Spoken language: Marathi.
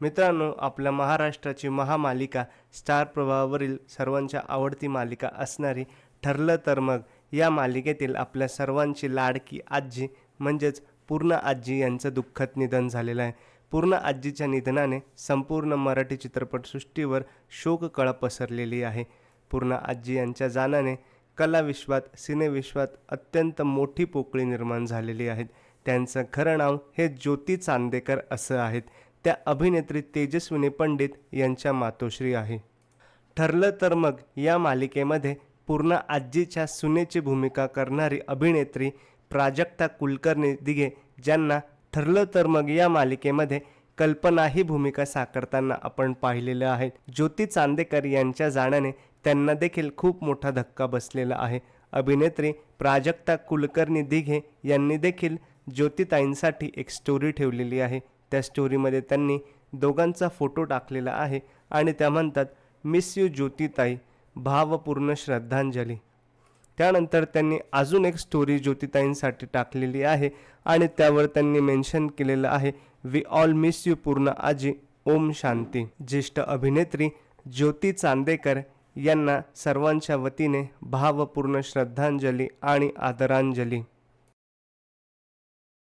मित्रांनो आपल्या महाराष्ट्राची महामालिका स्टार प्रवाहावरील सर्वांच्या आवडती मालिका असणारी ठरलं तर मग या मालिकेतील आपल्या सर्वांची लाडकी आजी म्हणजेच पूर्ण आजी यांचं दुःखद निधन झालेलं आहे. पूर्ण आजीच्या निधनाने संपूर्ण मराठी चित्रपटसृष्टीवर शोककळा पसरलेली आहे. पूर्ण आजी यांच्या जाण्याने कलाविश्वात सिनेविश्वात अत्यंत मोठी पोकळी निर्माण झालेली आहेत. त्यांचं खरं नाव हे ज्योती चांदेकर असं आहेत. त्या अभिनेत्री तेजस्विनी पंडित यांच्या मातोश्री आहे. ठरलं तर मग या मालिकेमध्ये पूर्ण आजीच्या सुनेची भूमिका करणारी अभिनेत्री प्राजक्ता कुलकर्णी दिघे ज्यांना ठरलं तर मग या मालिकेमध्ये कल्पना ही भूमिका साकारताना आपण पाहिलेलं आहे. ज्योती चांदेकर यांच्या जाण्याने त्यांना देखील खूप मोठा धक्का बसलेला आहे. अभिनेत्री प्राजक्ता कुलकर्णी दिघे यांनी देखील ज्योतिताईंसाठी एक स्टोरी ठेवलेली आहे. त्या स्टोरीमध्ये त्यांनी दोघांचा फोटो टाकलेला आहे आणि त्या म्हणतात मिस यू ज्योतिताई. भावपूर्ण श्रद्धांजली. त्यानंतर त्यांनी अजून एक स्टोरी ज्योतिताईंसाठी टाकलेली आहे आणि त्यावर त्यांनी मेन्शन केलेलं आहे वी ऑल मिस यू पूर्ण आजी. ओम शांती. ज्येष्ठ अभिनेत्री ज्योती चांदेकर यांना सर्वांच्या वतीने भावपूर्ण श्रद्धांजली आणि आदरांजली.